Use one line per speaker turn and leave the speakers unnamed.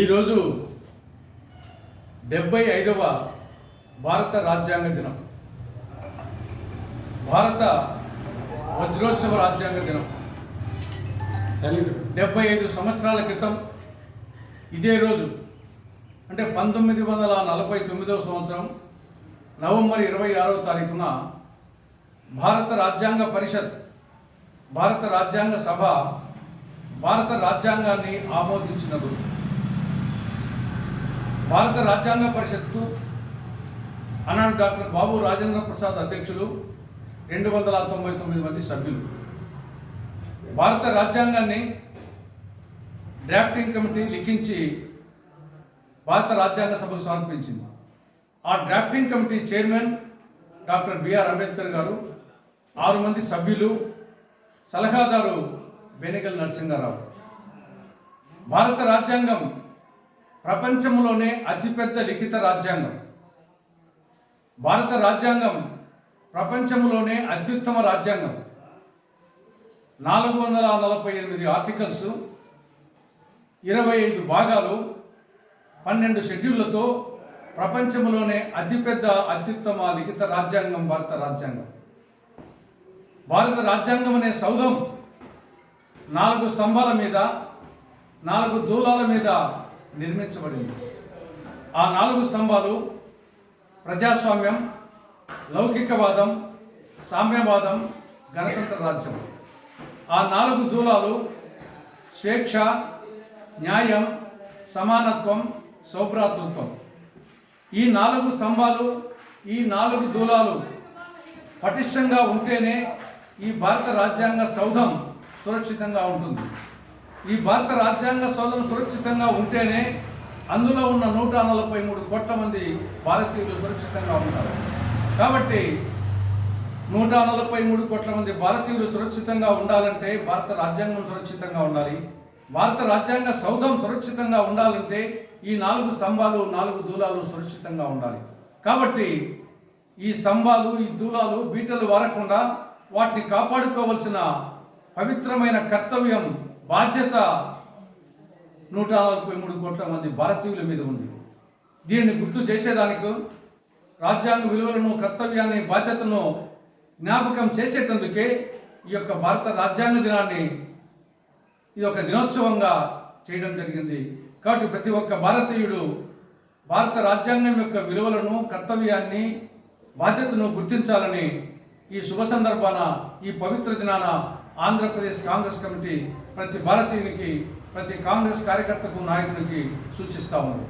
ఈరోజు డెబ్బై ఐదవ భారత రాజ్యాంగ దినం. భారత వజ్రోత్సవ రాజ్యాంగ దినం. డెబ్బై ఐదు సంవత్సరాల క్రితం ఇదే రోజు అంటే పంతొమ్మిది వందల నలభై తొమ్మిదవ సంవత్సరం నవంబర్ ఇరవై ఆరవ తారీఖున భారత రాజ్యాంగ పరిషత్ భారత రాజ్యాంగ సభ భారత రాజ్యాంగాన్ని ఆమోదించిన రోజు భారత రాజ్యాంగ పరిషత్తు అన్నాడు డాక్టర్ బాబు రాజేంద్ర ప్రసాద్ అధ్యక్షులు రెండు వందల తొంభై తొమ్మిది మంది సభ్యులు. భారత రాజ్యాంగాన్ని డ్రాఫ్టింగ్ కమిటీ లిఖించి భారత రాజ్యాంగ సభకు సమర్పించింది. ఆ drafting committee chairman doctor BR Ambedkar garu ఆరు మంది సభ్యులు సలహాదారు బెనిగల్ నరసింహారావు. భారత రాజ్యాంగం ప్రపంచంలోనే అతిపెద్ద లిఖిత రాజ్యాంగం. భారత రాజ్యాంగం ప్రపంచంలోనే అత్యుత్తమ రాజ్యాంగం. నాలుగు వందల నలభై ఎనిమిది ఆర్టికల్స్ ఇరవై ఐదు భాగాలు పన్నెండు షెడ్యూళ్ళతో ప్రపంచంలోనే అతిపెద్ద అత్యుత్తమ లిఖిత రాజ్యాంగం భారత రాజ్యాంగం. భారత రాజ్యాంగం అనే సౌధం నాలుగు స్తంభాల మీద నాలుగు దూలాల మీద నిర్మించబడింది. ఆ నాలుగు స్తంభాలు ప్రజాస్వామ్యం లౌకికవాదం సామ్యవాదం గణతంత్ర రాజ్యం. ఆ నాలుగు దూలాలు స్వేచ్ఛ న్యాయం సమానత్వం సౌభ్రాతృత్వం. ఈ నాలుగు స్తంభాలు ఈ నాలుగు దూలాలు పటిష్టంగా ఉంటేనే ఈ భారత రాజ్యాంగ సౌధం సురక్షితంగా ఉంటుంది. ఈ భారత రాజ్యాంగ సౌధం సురక్షితంగా ఉంటేనే అందులో ఉన్న నూట నలభై మూడు కోట్ల మంది భారతీయులు సురక్షితంగా ఉంటారు కాబట్టి నూట నలభై మూడు కోట్ల మంది భారతీయులు సురక్షితంగా ఉండాలంటే భారత రాజ్యాంగం సురక్షితంగా ఉండాలి. భారత రాజ్యాంగ సౌధం సురక్షితంగా ఉండాలంటే ఈ నాలుగు స్తంభాలు నాలుగు దూలాలు సురక్షితంగా ఉండాలి. కాబట్టి ఈ స్తంభాలు ఈ దూలాలు బీటలు వారకుండా వాటిని కాపాడుకోవలసిన పవిత్రమైన కర్తవ్యం బాధ్యత నూట నలభై మూడు కోట్ల మంది భారతీయుల మీద ఉంది. దీనిని గుర్తు చేసేదానికి రాజ్యాంగ విలువలను కర్తవ్యాన్ని బాధ్యతను జ్ఞాపకం చేసేటందుకే ఈ యొక్క భారత రాజ్యాంగ దినాన్ని ఇది ఒక దినోత్సవంగా చేయడం జరిగింది. కాబట్టి ప్రతి ఒక్క భారతీయుడు భారత రాజ్యాంగం యొక్క విలువలను కర్తవ్యాన్ని బాధ్యతను గుర్తించాలని ఈ శుభ సందర్భాన ఈ పవిత్ర దినాన ఆంధ్రప్రదేశ్ కాంగ్రెస్ కమిటీ ప్రతి భారతీయునికి ప్రతి కాంగ్రెస్ కార్యకర్తకు నాయకునికి సూచిస్తా ఉంది.